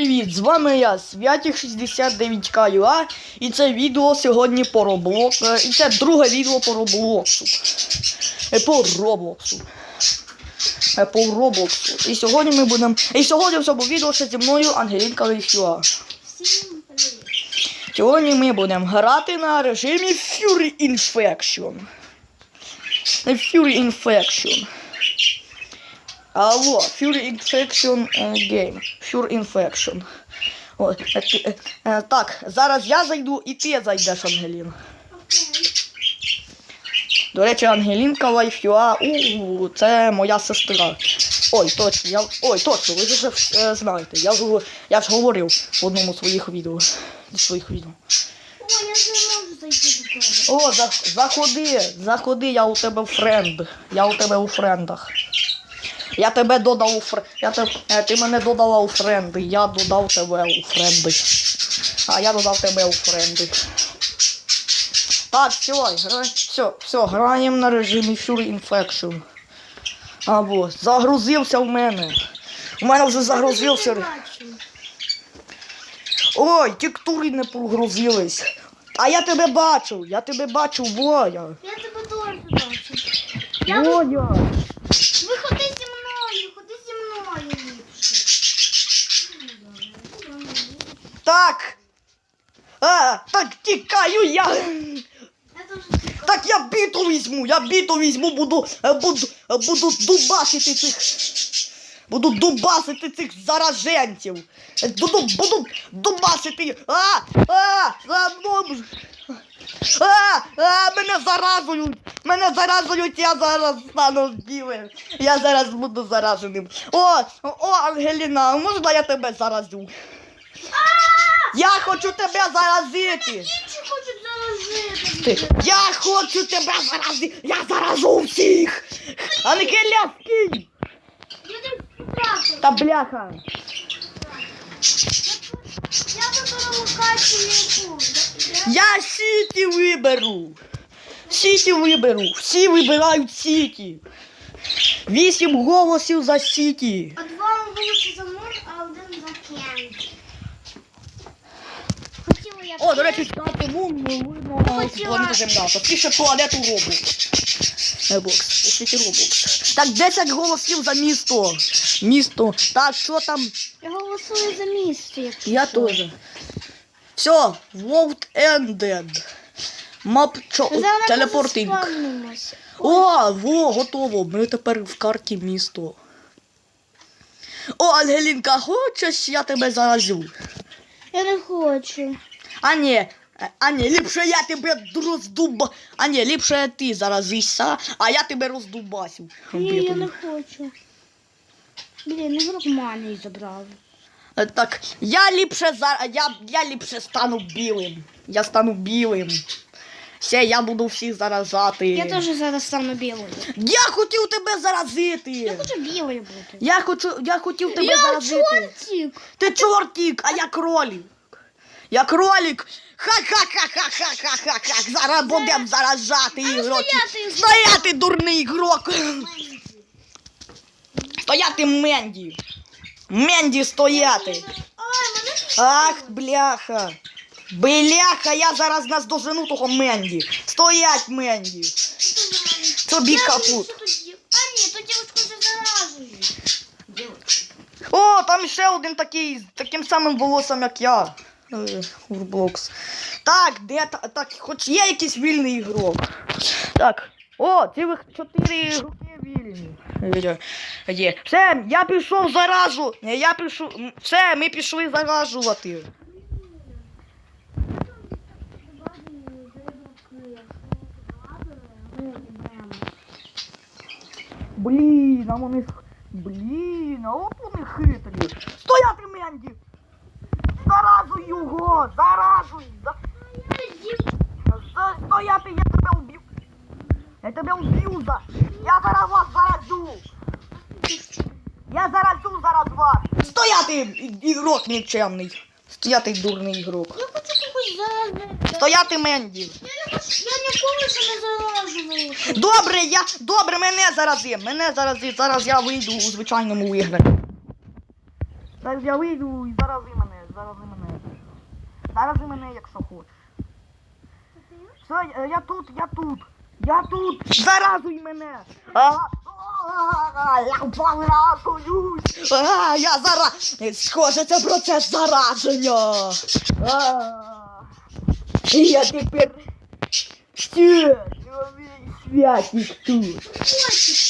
Привіт, з вами я, Святік69К.ua і це відео сьогодні по Роблок. е, І це друге відео по Роблоксу. Е, По Роблоксу. Е, По Роблоксу. І сьогодні ми будемо. І сьогодні в цьому відео ще зі мною Ангелінка привіт. Сьогодні ми будемо грати на режимі Fury Infection. Fury Infection. Алло, Fury Infection е, Game. Fury Infection. О, е, е, так, зараз я зайду і ти зайдеш, Ангелін. До речі, Ангелінка Лайфюа, у, це моя сестра. Ой, точно, я. Ой, точно, ви вже е, знаєте. Я ж, я ж говорив в одному з своїх відео. Зі своїх відео. О, я не можу зайти до тебе. О, за, заходи, заходи, я у тебе френд. Я у тебе у френдах. Я тебе додав у фр... я те... е, Ти мене додала у френди, я додав тебе у френди. А я додав тебе у френди. Так, все, гра... все, все, граємо на режимі Fury Infection. Або загрузився в мене. У мене вже загрузився. Ой, текстури не прогрузились. А я тебе бачу, я тебе бачу, Воя. Я тебе теж бачу. Я. Воя. ви ходи зі мною, ходи зі мною ліпше. Так. А, так тікаю я. Так я біту візьму, я біту візьму, буду, е, буду, е, буду дубасити цих. Буду дубасити цих зараженців. Е, Буду, буду дубасити. А, а, за мною. А, а, мене заразують. Мене заразують, я зараз стану білим. Я зараз буду зараженим. О, о, Ангеліна, можна я тебе заразю? Я хочу тебе заразити. Інші хочуть заложити. Ти, я хочу тебе заразити. Я заражу всіх. Ангеля, скинь. Та бляха. Я виберу локацію. Я сіті виберу. Сіті виберу. Всі вибирають сіті. Вісім голосів за сіті. А два голоси за мон, а один за кент. Хотіла я О, до речі, стати мум, видно планета Земля. Точніше туалету Робокс. Робокс, світі Робокс. Так, 10 голосів за місто. Місто. Так, що там? Я голосую за якщо Я що. тоже. Все, World Ended. Мап чо... Зараз заспавнимося. О, во, готово. Ми тепер в карті місто. О, Ангелінка, хочеш, я тебе заразю? Я не хочу. А ні, е, а ні, ліпше я тебе роздуба. А ні, ліпше ти заразишся, а я тебе роздубасю. Ні, я не хочу. Блін, ігрок манії забрали. Е, Так, я ліпше за я, я ліпше стану білим. Я стану білим. Все, я буду всіх заражати. Я теж зараз стану білою. Я хотів тебе заразити. Я хочу білою бути. Я хочу, я хотів тебе я заразити. чортик! Ти чортик, а я кролик. Я кролик. Ха-ха-ха-ха-ха-ха-ха. Зараз будемо заражати ігроки. стояти? Дурний ігрок. Стояти Менді. Менді стояти. Ах, бляха. Бляха, я зараз нас дожену того Менді. Стоять, Менді. Тобі капут. А ні, то дівчинку заражують. О, там ще один такий, з таким самим волоссям, як я. Е, Урблокс. Так, де та, так, хоч є якийсь вільний ігрок. Так. О, цілих чотири ігроки вільні. Є. Все, я пішов заражу. Е, Я пішов. Все, ми пішли заражувати. Блін, а вони. Блін, а от вони хитрі. Стояти, Менді! Заразуй його! Заразуй! За... За... Стояти, я тебе вб'ю! Я тебе вб'ю за... Я зараз вас заразю! Я заразю зараз вас! Стояти, ігрок нікчемний! Стояти, дурний ігрок! Я хочу когось заразити. Стояти, Менді! Я не не заражувала. Добре, я. Добре, мене зарази. Мене зарази. Зараз я вийду у звичайному вигляді. Зараз я вийду і зарази мене, зарази мене. Зарази мене, якщо хочеш. Все, я- я тут, я тут. Я тут. Заразуй мене. А, а, я заразуюсь. А, я зараз. Схоже, це процес зараження. А, я тепер. Все, новий святик тут.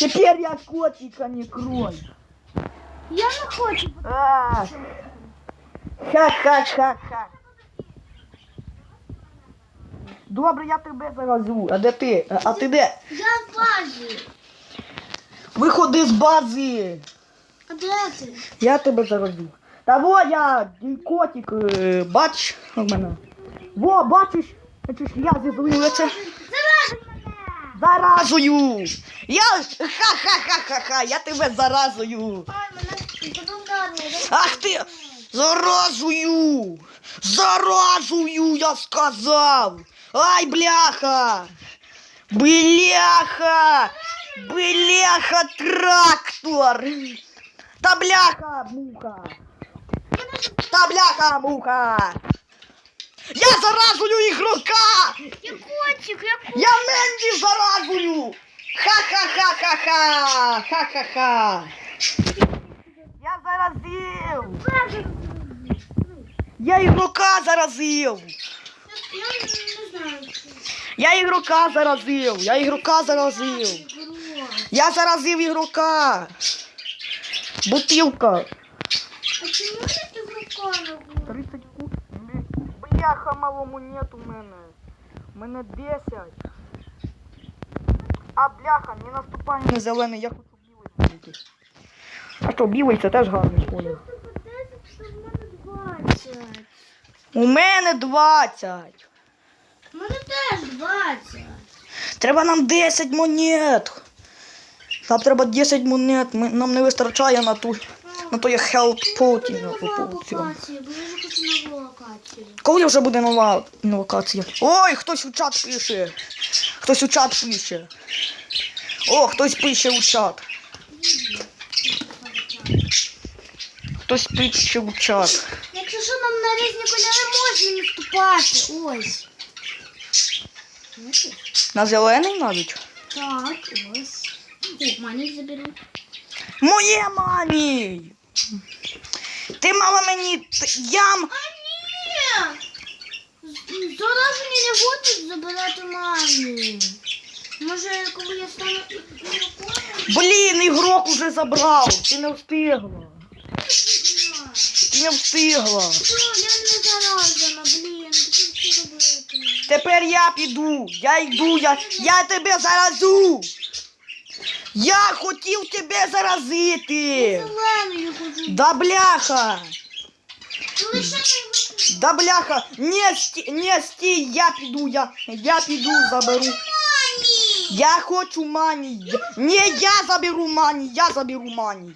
Теперь я котика не крой. Я не хочу. А, Ха-ха-ха-ха. Добре, я тебе заразю. А де ти? А ти де? Я в базі. Виходи з бази. А де ти? Я тебе заразю. Та во я котик, е, бач у мене. Во, бачиш? Бачиш, я зізую це. Заражуй мене. Заразую! Я ха-ха-ха-ха-ха, я тебе заразую. Ах ти! Заразую! Заразую, я сказав! Ай, бляха! Бляха! Бляха, трактор! Та бляха, муха! Та бляха, муха! Я заразую ігрока! Я котик, я котик. Я Менді заразую! Ха-ха-ха-ха-ха! Ха-ха-ха! Я заразив! Я ігрока заразив! Я не знаю. Я ігрока заразив! Я ігрока заразив! Я заразив ігрока! Бутилка! А чому ти в руках? 30 ку... Бляха, малому нет у мене. У мене 10. А бляха, не наступай на зелений, я хочу білий бути. А що, білий це теж гарний колір. У мене 20. У мене теж 20. Треба нам 10 монет. Нам треба 10 монет. Ми, нам не вистачає на ту на той хелп поті. на я хочу локацію. Коли вже буде нова локація? Ой, хтось у чат пише. Хтось у чат пише. О, хтось пише у чат. Хтось пише у чат. Якщо що, нам на різні кольори можна наступати. Ось. На зелений навіть. Так, ось. О, мене заберу. Моє мані! Ти мала мені. Ям. А ні! Зараз мені не будуть забирати мамі. Може, коли я стану ігроком? Блін, ігрок уже забрав. Ти не встигла. Ти не встигла. Що, я не заражена, блін? Тепер я піду. Я йду, я, я тебе заразу. Я хотів тебе заразити. Зеленою хочу. Да бляха. Ну лише не Да бляха. Не сті, не стій, я піду, я, я піду, заберу. Мамі! Я хочу мані. Не я заберу мані, я заберу мані.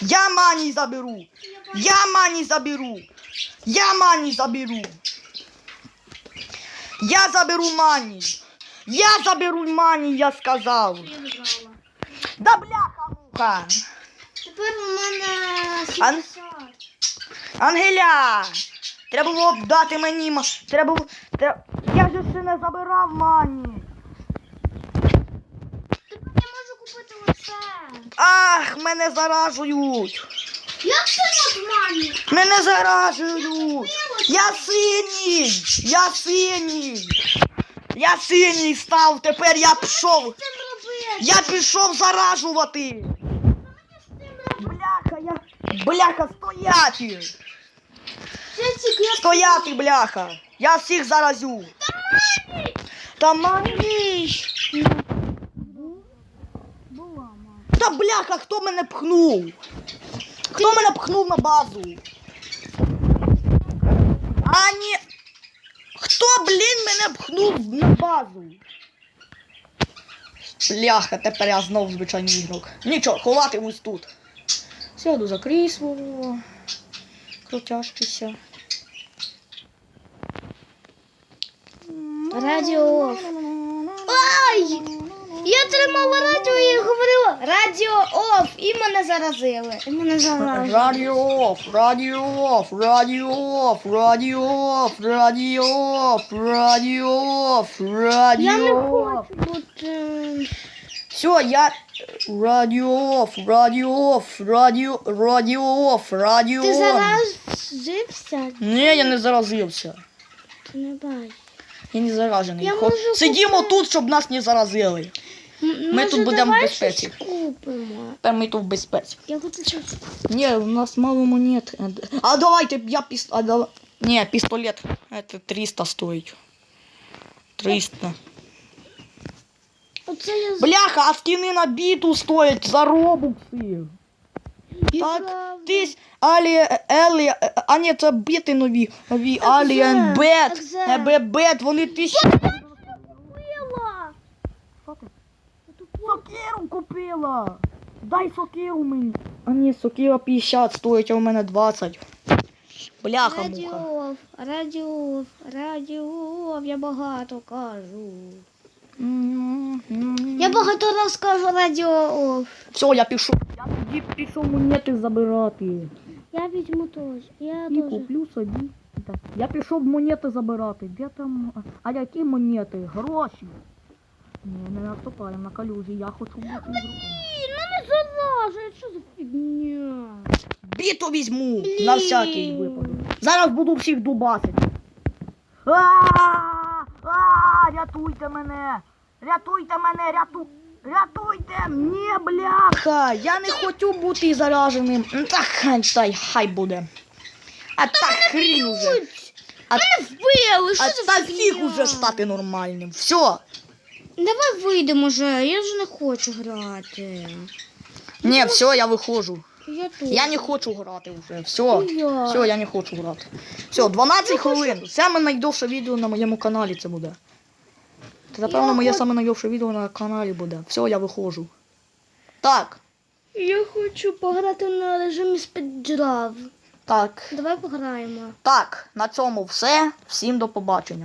Я мані заберу. Я мані заберу. Я мані заберу. Я заберу мані. Я заберу мані, я сказав. Да бляха муха. Тепер у мене Ан- Ангеля. Треба було б дати мені. Треба було. Треба... Я ж ще не забирав мані. Тепер я можу купити оце. Ах, мене заражують. Як це от мамі? Мене заражують. Я синій. Я синій. Я синій став. Тепер я пішов. Я пішов заражувати. Бляха, я. Бляха, стояти. Стояти, бляха. Я всіх заразю. Та мамі. Та бляха, хто мене пхнув? Хто мене пхнув на базу? А ні. Хто, блін, мене пхнув на базу? Бляха, тепер я знов звичайний ігрок. Нічого, ховатимусь тут. Сяду за крісло. Крутящийся. Радіо. Тримала радіо і говорила радіо оф, і мене заразили. І мене заразили. Радіо оф, радіо оф, радіо оф, радіо оф, радіо оф, радіо оф, Я радіо не оф. хочу бути. Все, я... Радіо оф, радіо оф, радіо, радіо оф, радіо Ти заразився? Ні, я не заразився. Ти не бачиш. Я не заражений. Я Хо- можу Сидімо купити. тут, щоб нас не заразили. Ми може, тут будемо в давай безпеці. щось Купимо. Тепер ми тут в безпеці. Я хочу щось. Ні, у нас мало монет. А давайте я піс... А, дава... Ні, пістолет. Это 300 стоїть. 300. Оце я з- Бляха, а скини на біту стоять за робукси. Так, правда. ти Алі, Елі, а ні, це біти нові. Нові Alien Бет, Екзе. Ебе Бет, вони тисячі. Купила. Сокиру купила. Дай сокиру мені. А ні, сокира 50 стоїть, а у мене 20. Бляха муха. Радіо, радіо, радіо, я багато кажу. Я багато раз кажу радіо. Все, я пішов. Я тоді пішов монети забирати. Я візьму теж. Я І теж. куплю собі. Так. Я пішов монети забирати. Де там? А які монети? Гроші. Ні, не наступаємо на калюжі, я хочу бути другом. Блін, мене заражує, що за фігня? Біту візьму Блін. на всякий випадок. Зараз буду всіх дубасити. А, а, рятуйте мене! Рятуйте мене, ряту... Рятуйте! Ні, бляха! Я не хочу бути зараженим. М, Та хай, хай буде. А так хрін уже. А, Вбили, що а за та фігня? фіг уже стати нормальним. Все. Давай вийдемо вже, я вже не хочу грати. Ні, все, я виходжу. Я тут. Я не хочу грати вже. Все. Я. Все, я не хочу грати. Все, 12 хвилин. Саме найдовше відео на моєму каналі це буде. Це, напевно, моє саме найдовше відео на каналі буде. Все, я виходжу. Так, Я хочу пограти на режимі спідрав. так, Давай пограємо. так, на цьому все. Всім до побачення.